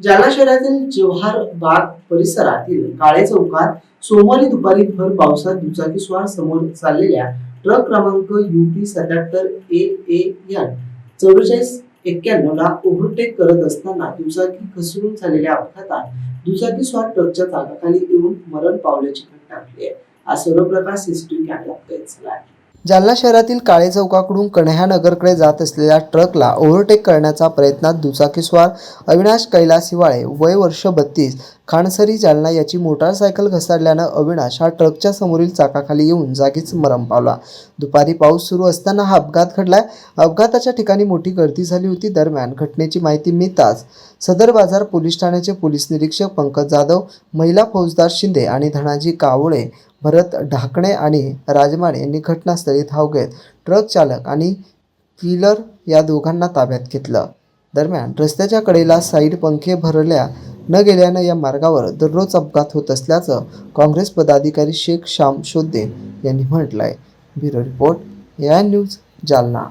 जालना शहरातील जव्हार बाग परिसरातील काळे चौकात सोमवारी दुपारी भर पावसात दुचाकीस्वार समोर चाललेल्या ट्रक क्रमांक युपी सत्याहत्तर ए ए एन चौवेचाळीस एक्क्याण्णव ला ओव्हरटेक करत असताना दुचाकी घसरून झालेल्या अपघातात दुचाकीस्वार ट्रकच्या चाकाखाली येऊन मरण पावल्याची घटना घडली आहे. हा सर्व प्रकार सीसीटीव्ही कॅमेरा कैद झाला आहे. जालना शहरातील काळे चौकाकडून कन्ह्यानगरकडे जात असलेल्या ट्रकला ओव्हरटेक करण्याचा प्रयत्नात दुचाकीस्वार अविनाश कैलास हिवाळे वय वर्ष बत्तीस खानसरी जालना याची मोटारसायकल घसरल्यानं अविनाश हा ट्रकच्या समोरील चाकाखाली येऊन जागीच मरण पावला. दुपारी पाऊस सुरू असताना हा अपघात घडलाय. अपघाताच्या ठिकाणी मोठी गर्दी झाली होती. दरम्यान घटनेची माहिती मिळताच सदर बाजार पोलीस ठाण्याचे पोलीस निरीक्षक पंकज जाधव महिला फौजदार शिंदे आणि धनाजी कावळे भरत ढाकणे आणि राजमान यांनी घटनास्थळी धाव घेत ट्रक चालक आणि पिलर या दोघांना ताब्यात घेतलं. दरम्यान रस्त्याच्या कडेला साईड पंखे भरल्या न गेल्यानं या मार्गावर दररोज अपघात होत असल्याचं काँग्रेस पदाधिकारी शेख श्याम शोद्दे यांनी म्हटलंय. ब्युरो रिपोर्ट या न्यूज जालना.